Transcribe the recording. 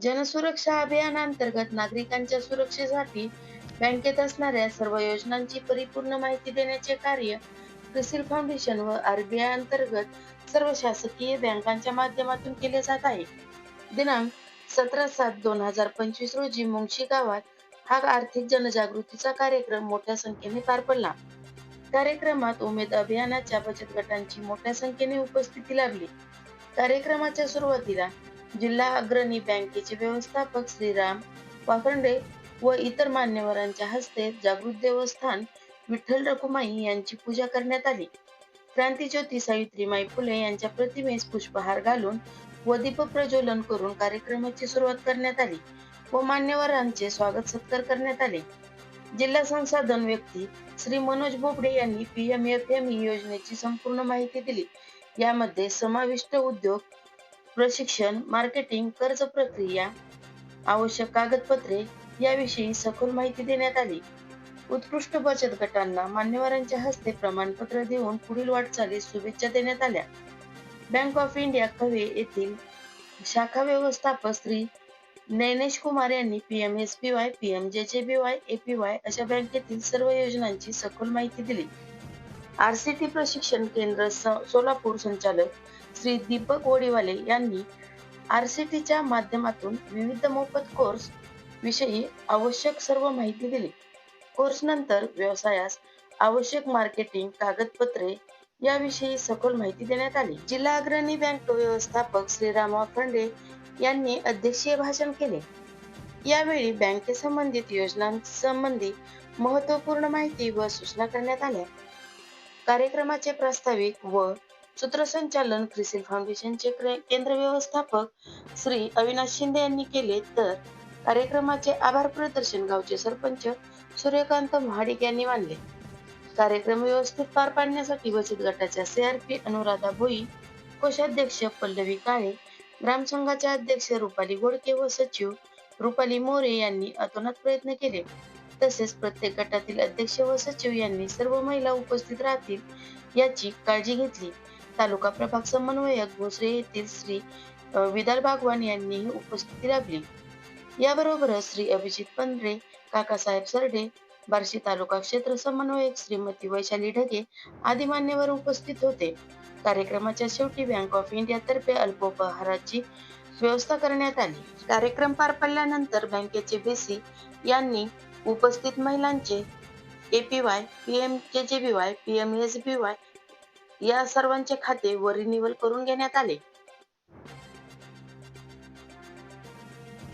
जनसुरक्षा अभियानांतर्गत नागरिकांच्या सुरक्षेसाठी बँकेत असणाऱ्या सर्व योजनांची परिपूर्ण माहिती देण्याचे कार्य क्रिसिल फाउंडेशन व आरबीआय अंतर्गत सर्व शासकीय बँकांच्या माध्यमातून केले जात आहे. दिनांक सतरा सात दोन हजार पंचवीस रोजी मुंगशी गावात हा आर्थिक जनजागृतीचा कार्यक्रम मोठ्या संख्येने पार पडला. कार्यक्रमात उमेद अभियानाच्या बचत गटांची मोठ्या संख्येने उपस्थिती लाभली. कार्यक्रमाच्या सुरुवातीला जिल्हा अग्रणी बँकेचे व्यवस्थापक श्रीराम वाकंडे व इतर मान्यवरांच्या हस्ते जागृत देवस्थान विठ्ठल रखुमाई यांची पूजा करण्यात आली. क्रांतीज्योती सावित्रीमाई फुले यांच्या प्रतिमेस पुष्पहार घालून व दीप प्रज्वलन करून कार्यक्रमाची सुरुवात करण्यात आली व मान्यवरांचे स्वागत सत्कार करण्यात आले. जिल्हा संसाधन व्यक्ती श्री मनोज बोबडे यांनी पीएम एफ एम योजनेची संपूर्ण माहिती दिली. यामध्ये समाविष्ट उद्योग प्रशिक्षण मार्केटिंग कर्ज प्रक्रिया आवश्यक कागदपत्रे याविषयी सखोल माहिती देण्यात आली. उत्कृष्ट बचत गटांना मान्यवरांच्या हस्ते प्रमाणपत्र देऊन पुढील वाटचालीस शुभेच्छा देण्यात आल्या. बँक ऑफ इंडिया कवे येथील शाखा व्यवस्थापक श्री नैनेश कुमार यांनी PM S P Y PM J J B Y APY अशा बँकेतील सर्व योजनांची सखोल माहिती दिली. आरसीटी प्रशिक्षण केंद्र सोलापूर संचालक श्री दीपक ओडीवाले यांनी आरसीटीच्या माध्यमातून विविध मोफत कोर्स विषयी आवश्यक सर्व माहिती दिली. कोर्स नंतर व्यवसायास आवश्यक मार्केटिंग कागदपत्रे याविषयी सखोल माहिती देण्यात आली. जिल्हा अग्रणी बँक व्यवस्थापक श्रीराम वाखंडे यांनी अध्यक्षीय भाषण केले. यावेळी बँकेसंबंधित योजनांसंबंधी महत्त्वपूर्ण माहिती व सूचना करण्यात आल्या. कार्यक्रमाचे प्रास्ताविक व सूत्रसंचालन क्रिसिल फाउंडेशनचे केंद्र व्यवस्थापक श्री अविनाश शिंदे यांनी केले. तर कार्यक्रमाचे आभार प्रदर्शन गावचे सरपंच सूर्यकांत महाडिक यांनी मानले. कार्यक्रम व्यवस्थित पार पाडण्यासाठी बचत गटाच्या सीआरपी अनुराधा भोई कोषाध्यक्ष पल्लवी काळे ग्रामसंघाच्या अध्यक्ष रुपाली गोडके व सचिव रुपाली मोरे यांनी अतोनात प्रयत्न केले. तसेच प्रत्येक गटातील अध्यक्ष व सचिव यांनी सर्व महिला उपस्थित राहतील याची काळजी घेतली. तालुका प्रभाग समन्वयक भोसरे येथील श्री विदाल भागवान यांनीही उपस्थिती लाभली याबरोबरच श्री अभिजित पंधरे काकासाहेब सरडे बार्शी तालुका क्षेत्र समन्वयक श्रीमती वैशाली ढगे आदी मान्यवर उपस्थित होते. कार्यक्रमाच्या शेवटी बँक ऑफ इंडिया तर्फे अल्पोपहाराची व्यवस्था करण्यात आली. कार्यक्रम पार पडल्यानंतर बँकेचे बीसी यांनी उपस्थित महिलांचे APY Y P PM S B Y या सर्वांचे खाते व रिन्युअल करून घेण्यात आले.